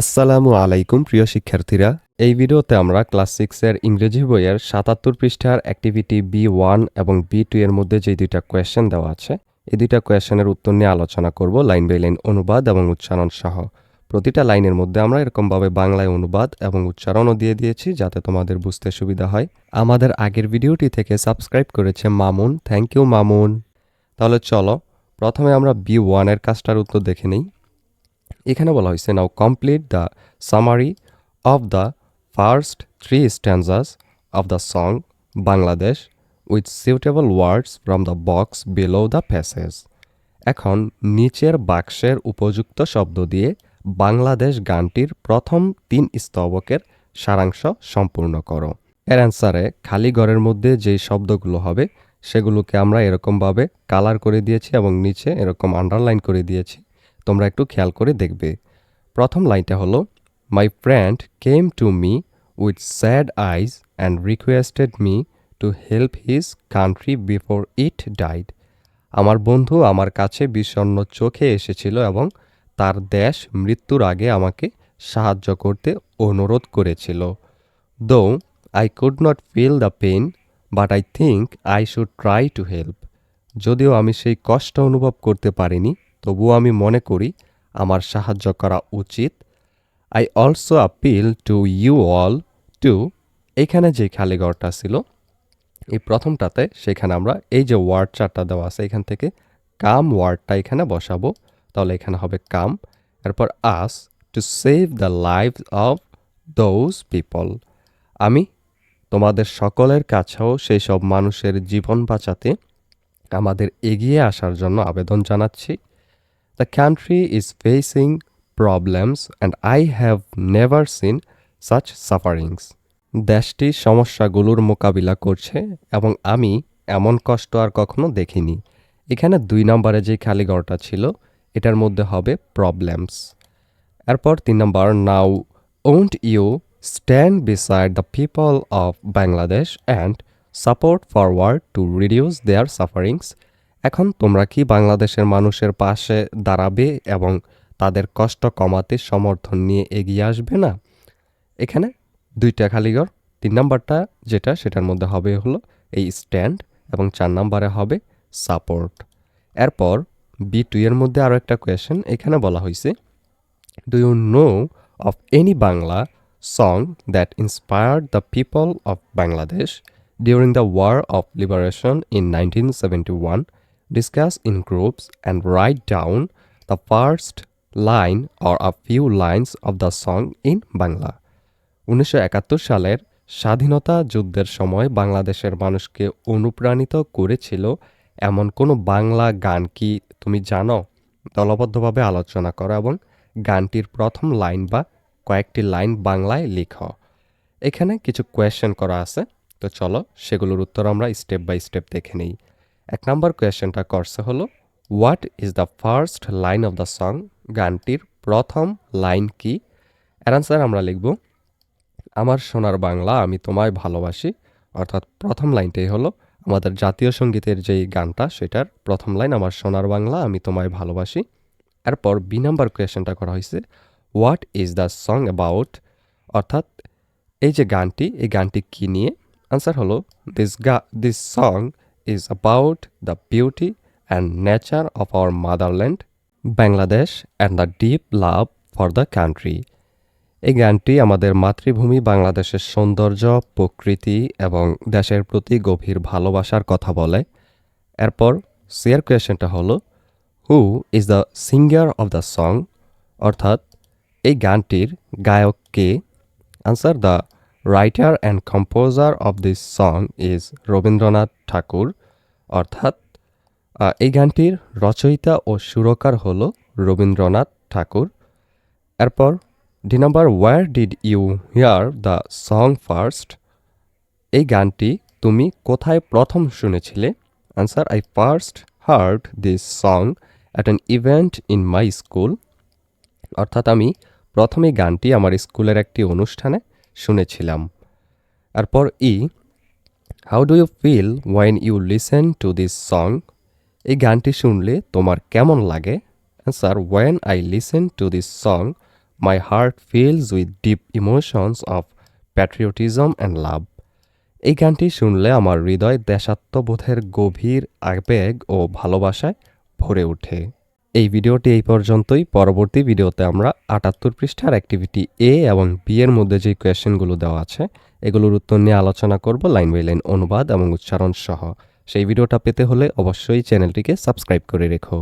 আসসালামু আলাইকুম, প্রিয় শিক্ষার্থীরা। এই ভিডিওতে আমরা ক্লাস সিক্সের ইংরেজি বইয়ের সাতাত্তর পৃষ্ঠার অ্যাক্টিভিটি বি ওয়ান এবং বি টু এর মধ্যে যে দুইটা কোয়েশ্চেন দেওয়া আছে, এই দুইটা কোয়েশ্চেনের উত্তর নিয়ে আলোচনা করব লাইন বাই লাইন অনুবাদ এবং উচ্চারণ সহ। প্রতিটা লাইনের মধ্যে আমরা এরকমভাবে বাংলায় অনুবাদ এবং উচ্চারণও দিয়ে দিয়েছি যাতে তোমাদের বুঝতে সুবিধা হয়। আমাদের আগের ভিডিওটি থেকে সাবস্ক্রাইব করেছে মামুন। Thank you Mamun. তাহলে চলো, প্রথমে আমরা বি ওয়ানের কাজটার উত্তর দেখে নিই। এখানে বলা হয়েছে now complete the summary of the first three stanzas of the song Bangladesh with suitable words from the box below the passage এখন নিচের বাক্সের উপযুক্ত শব্দ দিয়ে বাংলাদেশ গানটির প্রথম তিন স্তবকের সারাংশ সম্পূর্ণ করো। এর অ্যান্সারে খালি ঘরের মধ্যে যেই শব্দগুলো হবে, সেগুলোকে আমরা এরকমভাবে কালার করে দিয়েছি এবং নিচে এরকম আন্ডারলাইন করে দিয়েছি। তোমরা একটু খেয়াল করে দেখবে। প্রথম লাইনটা হলো my friend came to me with sad eyes and requested me to help his country before it died আমার বন্ধু আমার কাছে বিষণ্ণ চোখে এসেছিল এবং তার দেশ মৃত্যুর আগে আমাকে সাহায্য করতে অনুরোধ করেছিল। Though I could not feel the pain but I think I should try to help যদিও আমি সেই কষ্ট অনুভব করতে পারিনি তবুও আমি মনে করি আমার সাহায্য করা উচিত। I also appeal to you all to এখানে যে খালি ঘরটা ছিল, এই প্রথমটাতে সেখানে আমরা এই যে ওয়ার্ড চারটা দেওয়া আছে, এখান থেকে কাম ওয়ার্ডটা এখানে বসাবো। তাহলে এখানে হবে কাম, এরপর us to save the life of those people আমি তোমাদের সকলের কাছেও সেই সব মানুষের জীবন বাঁচাতে আমাদের এগিয়ে আসার জন্য আবেদন জানাচ্ছি। The country is facing problems and I have never seen such sufferings দেশটি সমস্যাগুলোর মোকাবিলা করছে এবং আমি এমন কষ্ট আর কখনো দেখিনি। এখানে দুই নম্বরে যে খালি ছিল, এটার মধ্যে হবে প্রবলেমস এরপর তিন নম্বর now won't you stand beside the people of Bangladesh and support forward to reduce their sufferings এখন তোমরা কি বাংলাদেশের মানুষের পাশে দাঁড়াবে এবং তাদের কষ্ট কমাতে সমর্থন নিয়ে এগিয়ে আসবে না? এখানে দুইটা খালিঘর তিন নাম্বারটা যেটা, সেটার মধ্যে হবে হলো এই স্ট্যান্ড এবং চার নাম্বারে হবে সাপোর্ট। এরপর বি টু এর মধ্যে আরও একটা কোয়েশ্চেন, এখানে বলা হয়েছে do you know of any Bangla song that inspired the people of Bangladesh during the war of liberation in nineteen seventy one discuss in groups and write down the first line or a few lines of the song in Bangla উনিশশো একাত্তর সালের স্বাধীনতা যুদ্ধের সময় বাংলাদেশের মানুষকে অনুপ্রাণিত করেছিল এমন কোনো বাংলা গান কি তুমি জানো? দলবদ্ধভাবে আলোচনা করো এবং গানটির প্রথম লাইন বা কয়েকটি লাইন বাংলায় লিখো। এখানে কিছু কোয়েশ্চেন করা আছে। তো চলো সেগুলোর উত্তর আমরা স্টেপ বাই স্টেপ দেখে নিই। এক নম্বর কোয়েশ্চেনটা করছে হলো what is the first line of the song গানটির প্রথম লাইন কি? এর আনসার আমরা লিখব, আমার সোনার বাংলা, আমি তোমায় ভালোবাসি। অর্থাৎ প্রথম লাইনটাই হলো, আমাদের জাতীয় সঙ্গীতের যেই গানটা, সেটার প্রথম লাইন, আমার সোনার বাংলা, আমি তোমায় ভালোবাসি। এরপর বি নাম্বার কোয়েশনটা করা হয়েছে what is the song about অর্থাৎ এই যে গানটি, এই গানটি কী নিয়ে? আনসার হলো দিস গা this song is about the beauty and nature of our motherland Bangladesh and the deep love for the country এই গানটি আমাদের মাতৃভূমি, বাংলাদেশের সৌন্দর্য, প্রকৃতি এবং দেশের প্রতি গভীর ভালোবাসার কথা বলে। এরপর শেয়ার কোয়েশনটা হলো who is the singer of the song অর্থাৎ এই গানটির গায়ক কে? Answer the writer and composer of this song is Rabindranath Tagore অর্থাৎ এই গানটির রচয়িতা ও সুরকার হল রবীন্দ্রনাথ ঠাকুর। এরপর D number where did you hear the song first এই গানটি তুমি কোথায় প্রথম শুনেছিলে? Answer I first heard this song at an event in my school অর্থাৎ আমি প্রথম গানটি আমার স্কুলের একটি অনুষ্ঠানে শুনেছিলাম। এরপর E how do you feel when you listen to this song এই গানটি শুনলে তোমার কেমন লাগে? Answer when I listen to this song my heart fills with deep emotions of patriotism and love এই গানটি শুনলে আমার হৃদয় দেশাত্মবোধের গভীর আবেগ ও ভালোবাসায় ভরে ওঠে। এই ভিডিওটি এই পর্যন্তই। পরবর্তী ভিডিওতে আমরা আটাত্তর পৃষ্ঠার অ্যাক্টিভিটি এ এবং বি এর মধ্যে যে কোয়েশ্চেনগুলো দেওয়া আছে, এগুলোর উত্তর নিয়ে আলোচনা করব লাইন বাই লাইন অনুবাদ এবং উচ্চারণ সহ। সেই ভিডিওটা পেতে হলে অবশ্যই চ্যানেলটিকে সাবস্ক্রাইব করে রেখো।